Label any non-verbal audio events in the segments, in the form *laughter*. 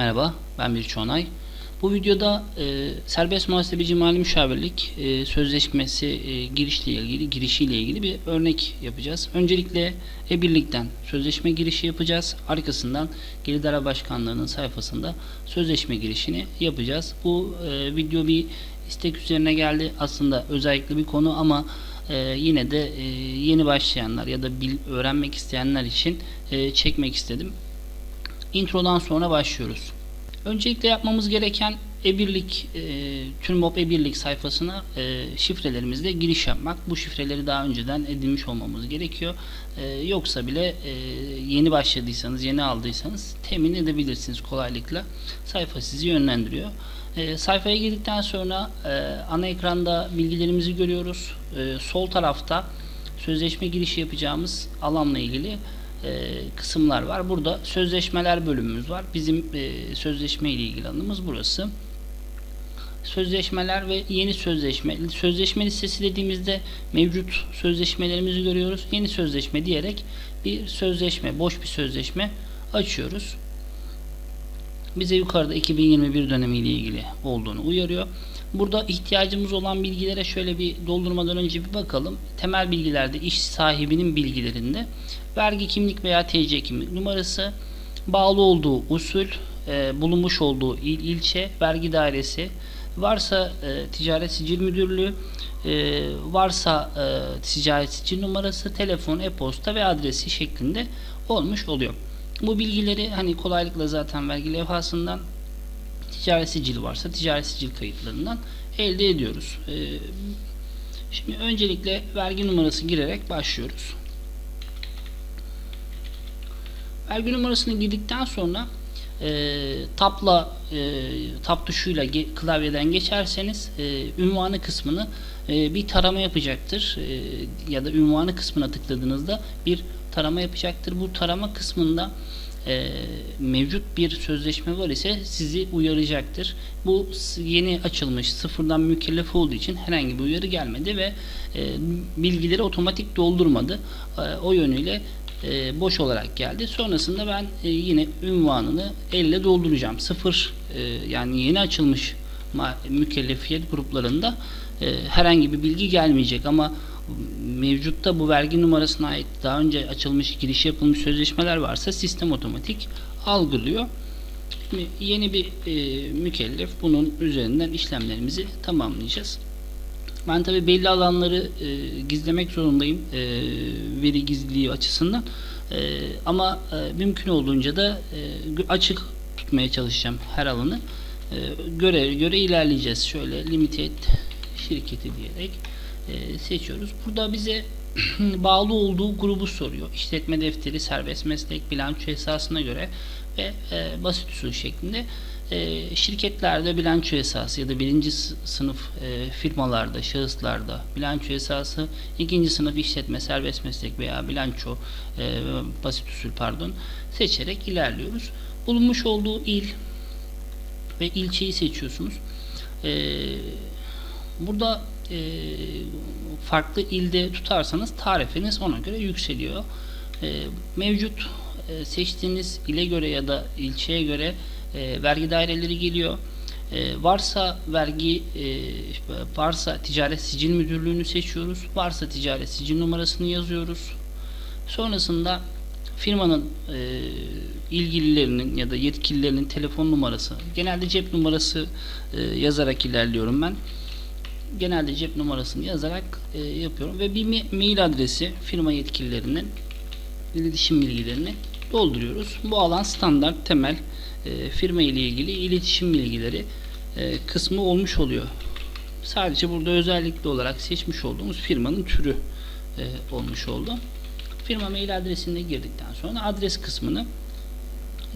Merhaba, ben bir Çonay. Bu videoda e, serbest muhasebeci mali müşavirlik e, sözleşmesi e, girişle ilgili, girişiyle ilgili bir örnek yapacağız. Öncelikle e-birlikten sözleşme girişi yapacağız. Arkasından Gelir İdare Başkanlığı'nın sayfasında sözleşme girişini yapacağız. Bu e, video bir istek üzerine geldi. Aslında özellikle bir konu ama e, yine de e, yeni başlayanlar ya da bil, öğrenmek isteyenler için e, çekmek istedim. Introdan sonra başlıyoruz. Öncelikle yapmamız gereken e-birlik, e, TÜRMOP e-birlik sayfasına e, şifrelerimizle giriş yapmak. Bu şifreleri daha önceden edinmiş olmamız gerekiyor. E, yoksa bile e, yeni başladıysanız, yeni aldıysanız temin edebilirsiniz kolaylıkla. Sayfa sizi yönlendiriyor. E, sayfaya girdikten sonra e, ana ekranda bilgilerimizi görüyoruz. E, sol tarafta sözleşme girişi yapacağımız alanla ilgili e, kısımlar var. Burada sözleşmeler bölümümüz var. Bizim e, sözleşme ile ilgili alanımız burası. Sözleşmeler ve yeni sözleşme. Sözleşme listesi dediğimizde mevcut sözleşmelerimizi görüyoruz. Yeni sözleşme diyerek bir sözleşme, boş bir sözleşme açıyoruz. Bize yukarıda 2021 dönemi ile ilgili olduğunu uyarıyor. Burada ihtiyacımız olan bilgilere şöyle bir doldurmadan önce bir bakalım. Temel bilgilerde iş sahibinin bilgilerinde vergi kimlik veya TC kimlik numarası, bağlı olduğu usul, e, bulunmuş olduğu il, ilçe, vergi dairesi, varsa e, ticaret sicil müdürlüğü, e, varsa e, ticaret sicil numarası, telefon, e-posta ve adresi şeklinde olmuş oluyor. Bu bilgileri hani kolaylıkla zaten vergi levhasından ticaret sicil varsa ticaret sicil kayıtlarından elde ediyoruz. Ee, şimdi öncelikle vergi numarası girerek başlıyoruz. Vergi numarasını girdikten sonra e, tapla e, tap tuşuyla ge, klavyeden geçerseniz e, ünvanı kısmını e, bir tarama yapacaktır e, ya da ünvanı kısmına tıkladığınızda bir tarama yapacaktır. Bu tarama kısmında e, mevcut bir sözleşme var ise sizi uyaracaktır. Bu yeni açılmış sıfırdan mükellef olduğu için herhangi bir uyarı gelmedi ve e, bilgileri otomatik doldurmadı. E, o yönüyle e, boş olarak geldi. Sonrasında ben e, yine ünvanını elle dolduracağım. Sıfır e, yani yeni açılmış mükellefiyet gruplarında e, herhangi bir bilgi gelmeyecek ama mevcutta bu vergi numarasına ait daha önce açılmış giriş yapılmış sözleşmeler varsa sistem otomatik algılıyor. Şimdi yeni bir e, mükellef bunun üzerinden işlemlerimizi tamamlayacağız. Ben tabi belli alanları e, gizlemek zorundayım e, veri gizliliği açısından e, ama e, mümkün olduğunca da e, açık tutmaya çalışacağım her alanı. E, göre ilerleyeceğiz. Şöyle limited şirketi diyerek e, seçiyoruz. Burada bize *clears throat* bağlı olduğu grubu soruyor. İşletme defteri, serbest meslek, bilanço esasına göre ve e, basit usul şeklinde e, şirketlerde bilanço esası ya da birinci sınıf firmalarda, şahıslarda bilanço esası, ikinci sınıf işletme, serbest meslek veya bilanço basit usul pardon seçerek ilerliyoruz. Bulunmuş olduğu il ve ilçeyi seçiyorsunuz. E, burada e, farklı ilde tutarsanız tarifiniz ona göre yükseliyor. E, mevcut e, seçtiğiniz ile göre ya da ilçeye göre e, vergi daireleri geliyor. E, varsa vergi e, varsa ticaret sicil müdürlüğünü seçiyoruz. Varsa ticaret sicil numarasını yazıyoruz. Sonrasında firmanın e, ilgililerinin ya da yetkililerinin telefon numarası genelde cep numarası e, yazarak ilerliyorum ben genelde cep numarasını yazarak e, yapıyorum ve bir mail adresi firma yetkililerinin iletişim bilgilerini dolduruyoruz. Bu alan standart temel e, firma ile ilgili iletişim bilgileri e, kısmı olmuş oluyor. Sadece burada özellikle olarak seçmiş olduğumuz firmanın türü e, olmuş oldu. Firma mail adresine girdikten sonra adres kısmını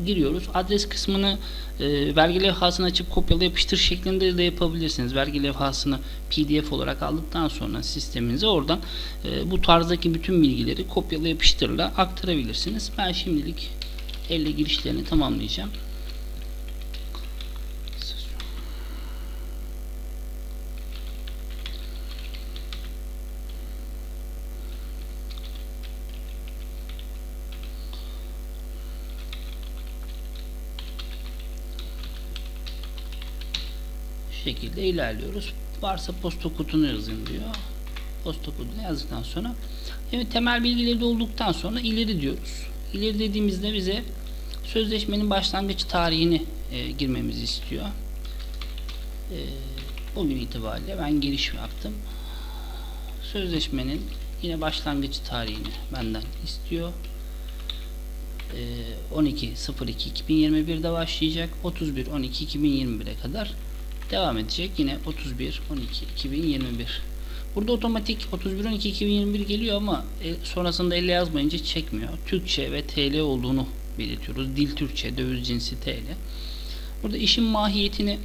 giriyoruz. Adres kısmını e, vergi levhasını açıp kopyala yapıştır şeklinde de yapabilirsiniz. Vergi levhasını PDF olarak aldıktan sonra sisteminize oradan e, bu tarzdaki bütün bilgileri kopyala yapıştırla aktarabilirsiniz. Ben şimdilik elle girişlerini tamamlayacağım. Şekilde ilerliyoruz. Varsa posta kutunu yazın diyor. Posta kodunu yazdıktan sonra evet temel bilgileri olduktan sonra ileri diyoruz. İleri dediğimizde bize sözleşmenin başlangıç tarihini e, girmemizi istiyor. E, bugün itibariyle ben giriş yaptım. Sözleşmenin yine başlangıç tarihini benden istiyor. E, 12.02.2021'de başlayacak. 31.12.2021'e kadar devam edecek. Yine 31.12.2021 Burada otomatik 31.12.2021 geliyor ama e, sonrasında elle yazmayınca çekmiyor. Türkçe ve TL olduğunu belirtiyoruz. Dil Türkçe, döviz cinsi TL. Burada işin mahiyetini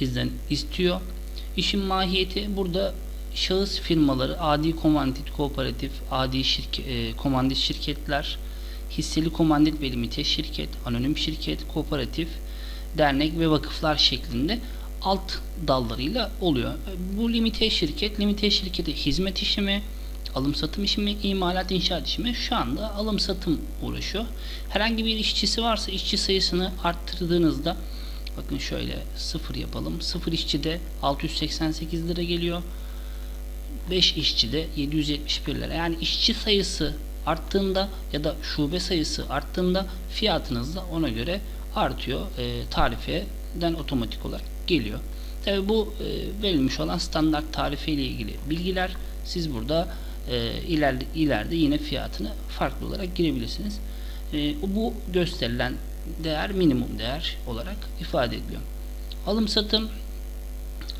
bizden istiyor. İşin mahiyeti burada şahıs firmaları, adi komandit kooperatif, adi şirke, e, komandit şirketler, hisseli komandit ve limite şirket, anonim şirket, kooperatif, dernek ve vakıflar şeklinde alt dallarıyla oluyor. Bu limite şirket, limite şirketi hizmet işi mi, alım satım işi mi, imalat inşaat işi mi? Şu anda alım satım uğraşıyor. Herhangi bir işçisi varsa işçi sayısını arttırdığınızda bakın şöyle sıfır yapalım. Sıfır işçide 688 lira geliyor. 5 işçide 771 lira. Yani işçi sayısı arttığında ya da şube sayısı arttığında fiyatınız da ona göre artıyor. E, tarifeden otomatik olarak geliyor. Tabi bu e, verilmiş olan standart tarife ile ilgili bilgiler. Siz burada e, ileride, ileride yine fiyatını farklı olarak girebilirsiniz. E, bu gösterilen değer minimum değer olarak ifade ediliyor. Alım satım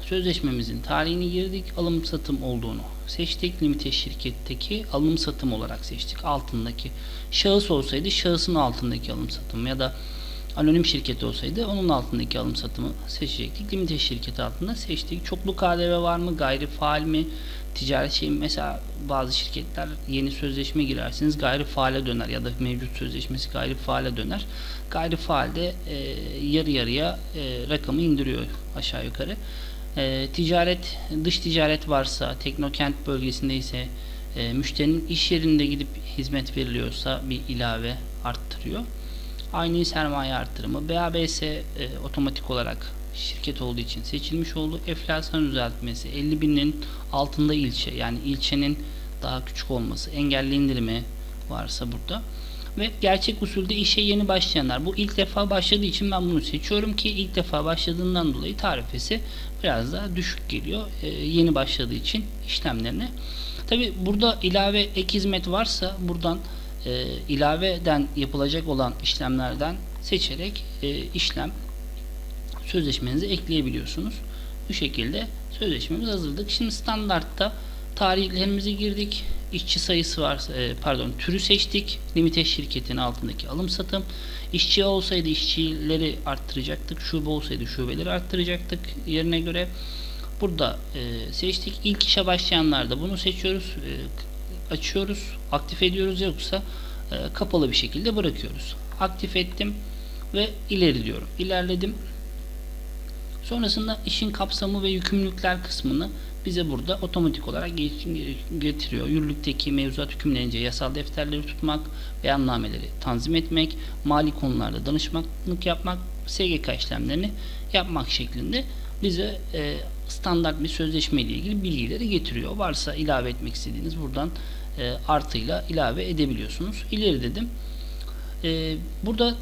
sözleşmemizin tarihini girdik. Alım satım olduğunu seçtik. Limite şirketteki alım satım olarak seçtik. Altındaki şahıs olsaydı şahısın altındaki alım satım ya da anonim şirket olsaydı onun altındaki alım satımı seçecektik. Limite şirketi altında seçtik. Çoklu KDV var mı? Gayri faal mi? Ticaret şey? Mesela bazı şirketler yeni sözleşme girersiniz gayri faale döner ya da mevcut sözleşmesi gayri faale döner. Gayri faalde e, yarı yarıya e, rakamı indiriyor aşağı yukarı. E, ticaret, dış ticaret varsa, teknokent bölgesinde ise e, müşterinin iş yerinde gidip hizmet veriliyorsa bir ilave arttırıyor. Aynı sermaye artırımı. BABS e, otomatik olarak şirket olduğu için seçilmiş oldu. Enflasyon düzeltmesi 50 binin altında ilçe yani ilçenin daha küçük olması. Engelli indirimi varsa burada. Ve gerçek usulde işe yeni başlayanlar. Bu ilk defa başladığı için ben bunu seçiyorum ki ilk defa başladığından dolayı tarifesi biraz daha düşük geliyor. E, yeni başladığı için işlemlerine. Tabi burada ilave ek hizmet varsa buradan e, ilaveden yapılacak olan işlemlerden seçerek e, işlem sözleşmenize ekleyebiliyorsunuz. Bu şekilde sözleşmemiz hazırladık. Şimdi standartta tarihlerimizi girdik. İşçi sayısı var, e, pardon türü seçtik. Limite şirketin altındaki alım satım. İşçi olsaydı işçileri arttıracaktık. Şube olsaydı şubeleri arttıracaktık yerine göre. Burada e, seçtik. İlk işe başlayanlarda bunu seçiyoruz. E, açıyoruz, aktif ediyoruz yoksa e, kapalı bir şekilde bırakıyoruz. Aktif ettim ve ileri diyorum. İlerledim. Sonrasında işin kapsamı ve yükümlülükler kısmını bize burada otomatik olarak getiriyor. Yürürlükteki mevzuat hükümlerince yasal defterleri tutmak, beyannameleri tanzim etmek, mali konularda danışmanlık yapmak, SGK işlemlerini yapmak şeklinde bize e, standart bir sözleşme ile ilgili bilgileri getiriyor. Varsa ilave etmek istediğiniz buradan e, artıyla ilave edebiliyorsunuz. İleri dedim. E, burada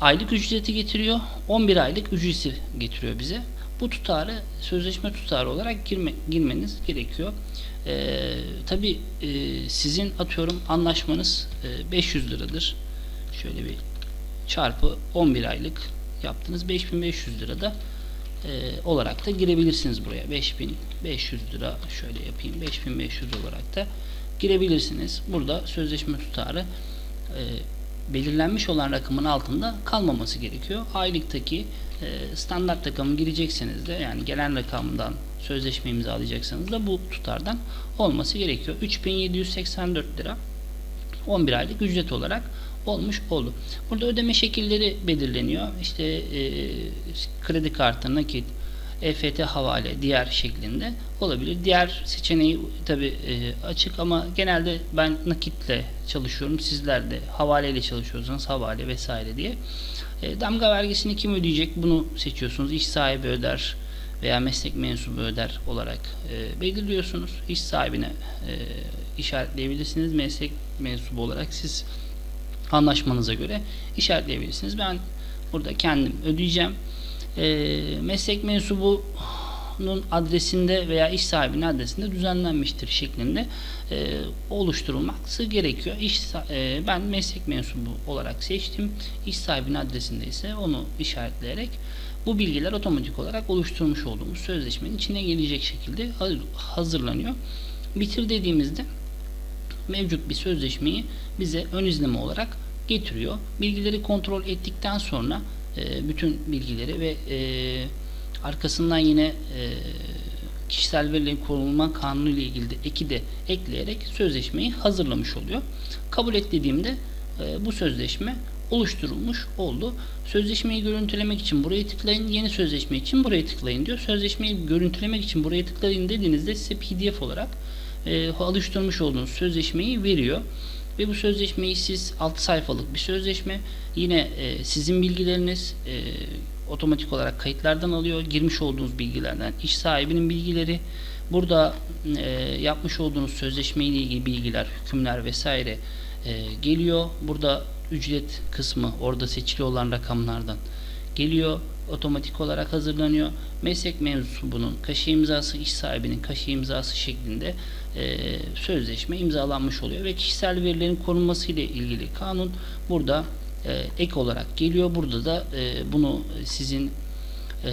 aylık ücreti getiriyor. 11 aylık ücreti getiriyor bize. Bu tutarı sözleşme tutarı olarak girme, girmeniz gerekiyor. E, Tabi e, sizin atıyorum anlaşmanız e, 500 liradır. Şöyle bir çarpı 11 aylık yaptınız. 5500 lirada e, olarak da girebilirsiniz buraya. 5500 lira şöyle yapayım. 5500 olarak da girebilirsiniz. Burada sözleşme tutarı e, belirlenmiş olan rakamın altında kalmaması gerekiyor. Aylıktaki e, standart rakamı girecekseniz de yani gelen rakamdan sözleşme imzalayacaksanız da bu tutardan olması gerekiyor. 3784 lira 11 aylık ücret olarak olmuş oldu. Burada ödeme şekilleri belirleniyor. İşte e, kredi kartı, nakit, EFT havale, diğer şeklinde olabilir. Diğer seçeneği tabi e, açık ama genelde ben nakitle çalışıyorum. Sizler de havaleyle çalışıyorsanız havale vesaire diye. E, damga vergisini kim ödeyecek? Bunu seçiyorsunuz. İş sahibi öder. veya meslek mensubu öder olarak e, belirliyorsunuz. İş sahibine işaretleyebilirsiniz. Meslek mensubu olarak siz anlaşmanıza göre işaretleyebilirsiniz. Ben burada kendim ödeyeceğim. E, meslek mensubunun adresinde veya iş sahibinin adresinde düzenlenmiştir şeklinde e, oluşturulması gerekiyor. İş, e, ben meslek mensubu olarak seçtim. İş sahibinin adresinde ise onu işaretleyerek bu bilgiler otomatik olarak oluşturmuş olduğumuz sözleşmenin içine gelecek şekilde hazır- hazırlanıyor. Bitir dediğimizde mevcut bir sözleşmeyi bize ön izleme olarak getiriyor. Bilgileri kontrol ettikten sonra e, bütün bilgileri ve e, arkasından yine e, kişisel verilerin korunma kanunu ile ilgili de eki de ekleyerek sözleşmeyi hazırlamış oluyor. Kabul et dediğimde bu sözleşme oluşturulmuş oldu. Sözleşmeyi görüntülemek için buraya tıklayın, yeni sözleşme için buraya tıklayın diyor. Sözleşmeyi görüntülemek için buraya tıklayın dediğinizde size PDF olarak e, oluşturmuş olduğunuz sözleşmeyi veriyor. Ve bu sözleşmeyi siz 6 sayfalık bir sözleşme yine e, sizin bilgileriniz e, otomatik olarak kayıtlardan alıyor. Girmiş olduğunuz bilgilerden iş sahibinin bilgileri burada e, yapmış olduğunuz sözleşme ile ilgili bilgiler, hükümler vesaire e, geliyor. Burada ücret kısmı orada seçili olan rakamlardan geliyor. Otomatik olarak hazırlanıyor. Meslek mensubunun kaşı imzası, iş sahibinin kaşı imzası şeklinde e, sözleşme imzalanmış oluyor ve kişisel verilerin korunması ile ilgili kanun burada e, ek olarak geliyor. Burada da e, bunu sizin e,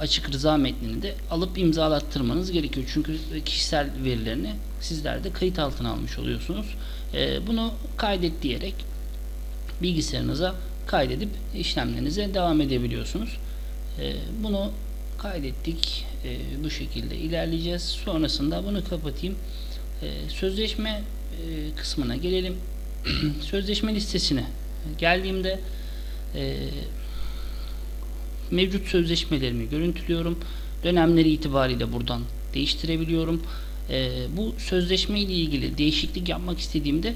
açık rıza metnini de alıp imzalattırmanız gerekiyor. Çünkü kişisel verilerini sizler de kayıt altına almış oluyorsunuz. E, bunu kaydet diyerek bilgisayarınıza kaydedip işlemlerinize devam edebiliyorsunuz. E, bunu kaydettik. E, bu şekilde ilerleyeceğiz. Sonrasında bunu kapatayım. E, sözleşme kısmına gelelim. *clears throat* sözleşme listesine geldiğimde mevcut sözleşmelerimi görüntülüyorum. Dönemleri itibariyle buradan değiştirebiliyorum. Bu sözleşme ile ilgili değişiklik yapmak istediğimde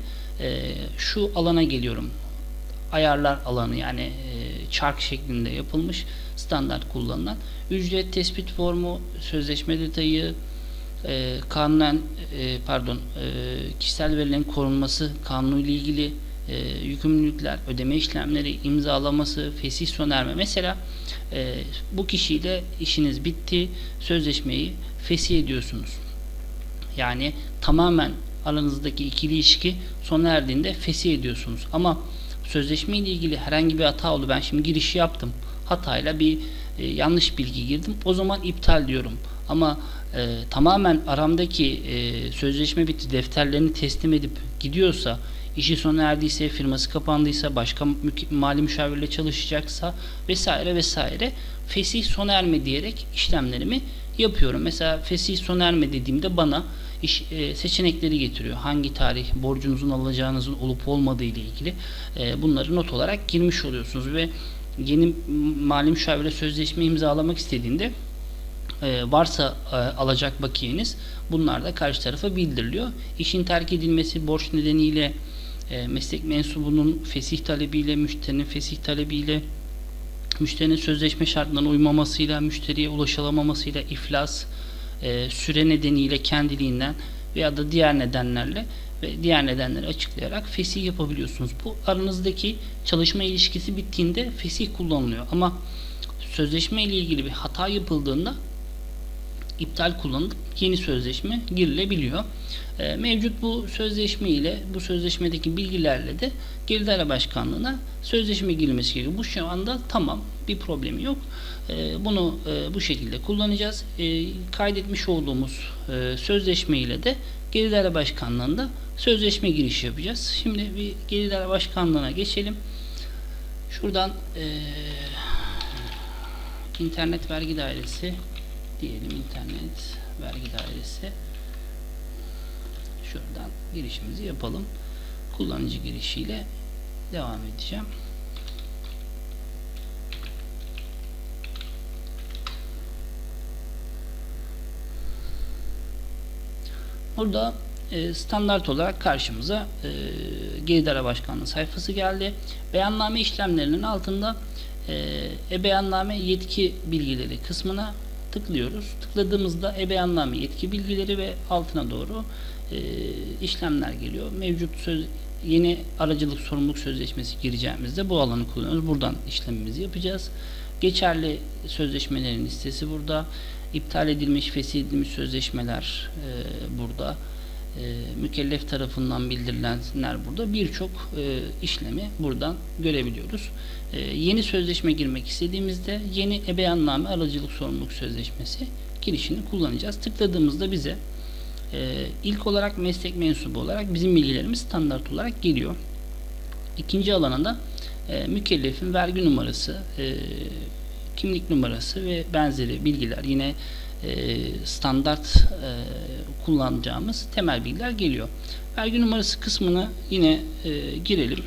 şu alana geliyorum. Ayarlar alanı yani e, çark şeklinde yapılmış standart kullanılan ücret tespit formu, sözleşme detayı, e, kanunen e, pardon e, kişisel verilerin korunması kanunu ilgili yükümlülükler, ödeme işlemleri, imzalaması, fesih sona erme. Mesela bu kişiyle işiniz bitti, sözleşmeyi fesih ediyorsunuz. Yani tamamen aranızdaki ikili ilişki sona erdiğinde fesih ediyorsunuz. Ama sözleşme ile ilgili herhangi bir hata oldu. Ben şimdi girişi yaptım. Hatayla bir e, yanlış bilgi girdim. O zaman iptal diyorum. Ama e, tamamen aramdaki e, sözleşme bitti. Defterlerini teslim edip gidiyorsa, işi sona erdiyse, firması kapandıysa, başka mali müşavirle çalışacaksa vesaire vesaire fesih sona erme diyerek işlemlerimi yapıyorum. Mesela fesih sona erme dediğimde bana iş e, seçenekleri getiriyor. Hangi tarih borcunuzun alacağınızın olup olmadığı ile ilgili e, bunları not olarak girmiş oluyorsunuz ve yeni mali müşavirle sözleşme imzalamak istediğinde e, varsa alacak bakiyeniz bunlar da karşı tarafa bildiriliyor. İşin terk edilmesi borç nedeniyle meslek mensubunun fesih talebiyle, müşterinin fesih talebiyle, müşterinin sözleşme şartlarına uymamasıyla, müşteriye ulaşılamamasıyla iflas, e, süre nedeniyle kendiliğinden veya da diğer nedenlerle ve diğer nedenleri açıklayarak fesih yapabiliyorsunuz. Bu aranızdaki çalışma ilişkisi bittiğinde fesih kullanılıyor. Ama sözleşme ile ilgili bir hata yapıldığında iptal kullanılıp yeni sözleşme girilebiliyor. E, mevcut bu sözleşme ile bu sözleşmedeki bilgilerle de Gelir Daire Başkanlığı'na sözleşme girilmesi gerekiyor. Bu şu anda tamam bir problemi yok. E, bunu e, bu şekilde kullanacağız. E, kaydetmiş olduğumuz e, sözleşme ile de Gelir Daire Başkanlığı'nda sözleşme girişi yapacağız. Şimdi bir Gelir Daire Başkanlığı'na geçelim. Şuradan e, internet vergi dairesi diyelim internet vergi dairesi. Şuradan girişimizi yapalım. Kullanıcı girişiyle devam edeceğim. Burada e, standart olarak karşımıza e, Gelir Daire Başkanlığı sayfası geldi. Beyanname işlemlerinin altında e, e-beyanname yetki bilgileri kısmına tıklıyoruz. Tıkladığımızda ebeyanname yetki bilgileri ve altına doğru e, işlemler geliyor. Mevcut söz yeni aracılık sorumluluk sözleşmesi gireceğimizde bu alanı kullanıyoruz. Buradan işlemimizi yapacağız. Geçerli sözleşmelerin listesi burada. İptal edilmiş, feshedilmiş sözleşmeler e, burada. E, mükellef tarafından bildirilenler burada. Birçok e, işlemi buradan görebiliyoruz. E, yeni sözleşme girmek istediğimizde yeni ebeyanname aracılık sorumluluk sözleşmesi girişini kullanacağız. Tıkladığımızda bize e, ilk olarak meslek mensubu olarak bizim bilgilerimiz standart olarak geliyor. İkinci alana e, mükellefin vergi numarası, e, kimlik numarası ve benzeri bilgiler yine e, standart e, kullanacağımız temel bilgiler geliyor. Vergi numarası kısmını yine e, girelim.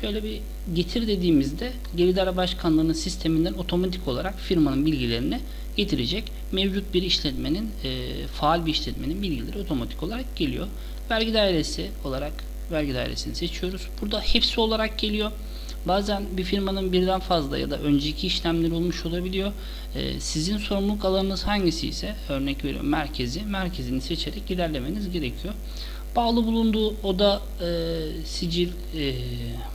Şöyle bir getir dediğimizde Gelidara Başkanlığı'nın sisteminden otomatik olarak firmanın bilgilerini getirecek. Mevcut bir işletmenin, e, faal bir işletmenin bilgileri otomatik olarak geliyor. Vergi dairesi olarak vergi dairesini seçiyoruz. Burada hepsi olarak geliyor. Bazen bir firmanın birden fazla ya da önceki işlemleri olmuş olabiliyor. E, sizin sorumluluk alanınız hangisi ise örnek veriyorum merkezi, merkezini seçerek ilerlemeniz gerekiyor. Bağlı bulunduğu oda e, sicil e,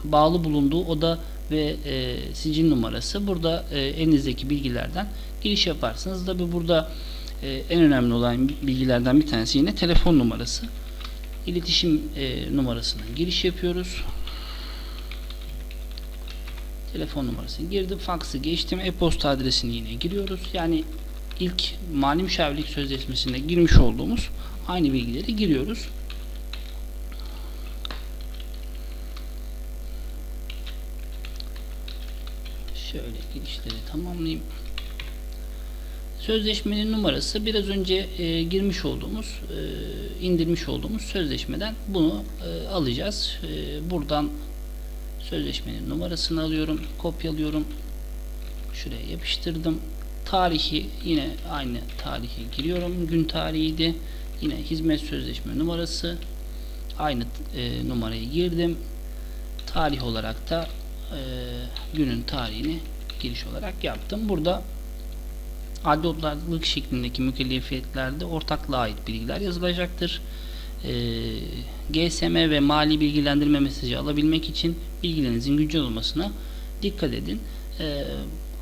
bağlı bulunduğu oda ve e, sicil numarası burada e, elinizdeki bilgilerden giriş yaparsınız. Tabi burada e, en önemli olan bilgilerden bir tanesi yine telefon numarası. İletişim e, numarasına giriş yapıyoruz. Telefon numarasını girdim. Faksı geçtim. E-posta adresini yine giriyoruz. Yani ilk mali müşavirlik sözleşmesinde girmiş olduğumuz aynı bilgileri giriyoruz. Şöyle girişleri tamamlayayım. Sözleşmenin numarası biraz önce e, girmiş olduğumuz, e, indirmiş olduğumuz sözleşmeden bunu e, alacağız. E, buradan sözleşmenin numarasını alıyorum, kopyalıyorum. Şuraya yapıştırdım. Tarihi yine aynı tarihi giriyorum. Gün tarihiydi. Yine hizmet sözleşme numarası. Aynı e, numarayı girdim. Tarih olarak da e, günün tarihini giriş olarak yaptım. Burada adli şeklindeki mükellefiyetlerde ortaklığa ait bilgiler yazılacaktır. E, GSM ve mali bilgilendirme mesajı alabilmek için bilgilerinizin güncel olmasına dikkat edin. E,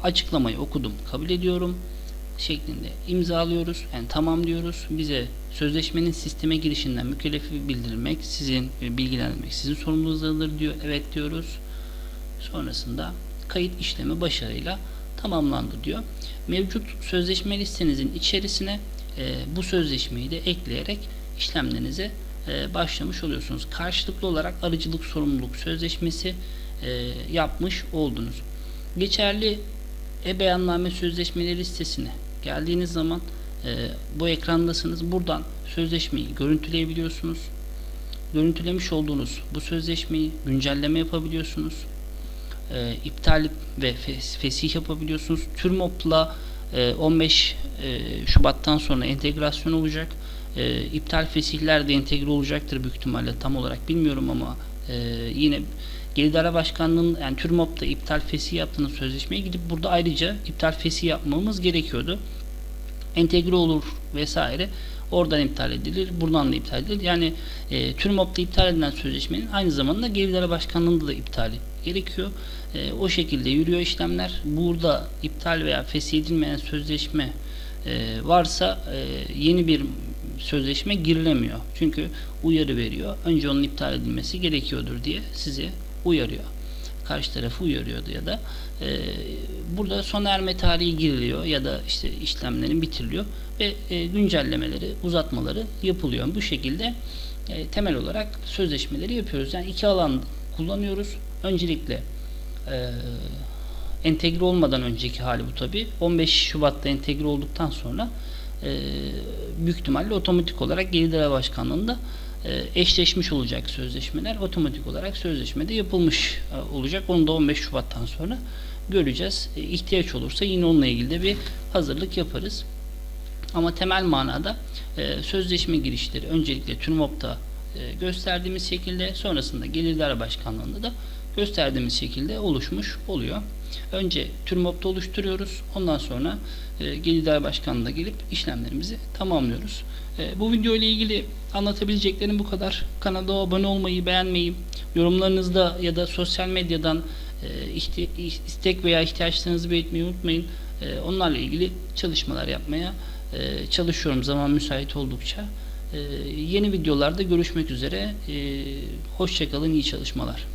açıklamayı okudum, kabul ediyorum şeklinde imzalıyoruz. Yani tamam diyoruz. Bize sözleşmenin sisteme girişinden mükellefi bildirmek, sizin bilgilendirmek sizin sorumluluğunuzdadır diyor. Evet diyoruz. Sonrasında kayıt işlemi başarıyla tamamlandı diyor. Mevcut sözleşme listenizin içerisine e, bu sözleşmeyi de ekleyerek işlemlerinize e, başlamış oluyorsunuz. Karşılıklı olarak arıcılık sorumluluk sözleşmesi e, yapmış oldunuz. Geçerli e-beyanname sözleşmeleri listesine geldiğiniz zaman e, bu ekrandasınız. Buradan sözleşmeyi görüntüleyebiliyorsunuz. Görüntülemiş olduğunuz bu sözleşmeyi güncelleme yapabiliyorsunuz e, iptal ve fes fesih yapabiliyorsunuz. TÜRMOP'la e, 15 e, Şubat'tan sonra entegrasyon olacak. E, iptal fesihler de entegre olacaktır büyük ihtimalle tam olarak bilmiyorum ama e, yine Gelidara Başkanlığı'nın yani TÜRMOP'ta iptal fesih yaptığınız sözleşmeye gidip burada ayrıca iptal fesih yapmamız gerekiyordu. Entegre olur vesaire. Oradan iptal edilir, buradan da iptal edilir. Yani e, TÜRMOP'ta iptal edilen sözleşmenin aynı zamanda Gelidara Başkanlığı'nda da iptali gerekiyor. E, o şekilde yürüyor işlemler. Burada iptal veya feshedilmeyen sözleşme e, varsa e, yeni bir sözleşme girilemiyor. Çünkü uyarı veriyor. Önce onun iptal edilmesi gerekiyordur diye sizi uyarıyor. Karşı tarafı uyarıyordu ya da e, burada sona erme tarihi giriliyor ya da işte işlemlerin bitiriliyor ve e, güncellemeleri, uzatmaları yapılıyor. Bu şekilde e, temel olarak sözleşmeleri yapıyoruz. Yani iki alan kullanıyoruz. Öncelikle e, entegre olmadan önceki hali bu tabi. 15 Şubat'ta entegre olduktan sonra e, büyük ihtimalle otomatik olarak Gelidara Başkanlığı'nda e, eşleşmiş olacak sözleşmeler otomatik olarak sözleşmede yapılmış e, olacak. Onu da 15 Şubat'tan sonra göreceğiz. E, ihtiyaç olursa yine onunla ilgili de bir hazırlık yaparız. Ama temel manada e, sözleşme girişleri öncelikle TÜRMOP'ta e, gösterdiğimiz şekilde sonrasında Gelirler Başkanlığı'nda da gösterdiğimiz şekilde oluşmuş oluyor. Önce TÜRMOB'da oluşturuyoruz. Ondan sonra e, Gelir Başkanlığı'na gelip işlemlerimizi tamamlıyoruz. E, bu video ile ilgili anlatabileceklerim bu kadar. Kanala abone olmayı, beğenmeyi, yorumlarınızda ya da sosyal medyadan e, istek veya ihtiyaçlarınızı belirtmeyi unutmayın. E, onlarla ilgili çalışmalar yapmaya e, çalışıyorum zaman müsait oldukça. E, yeni videolarda görüşmek üzere. E, Hoşçakalın, iyi çalışmalar.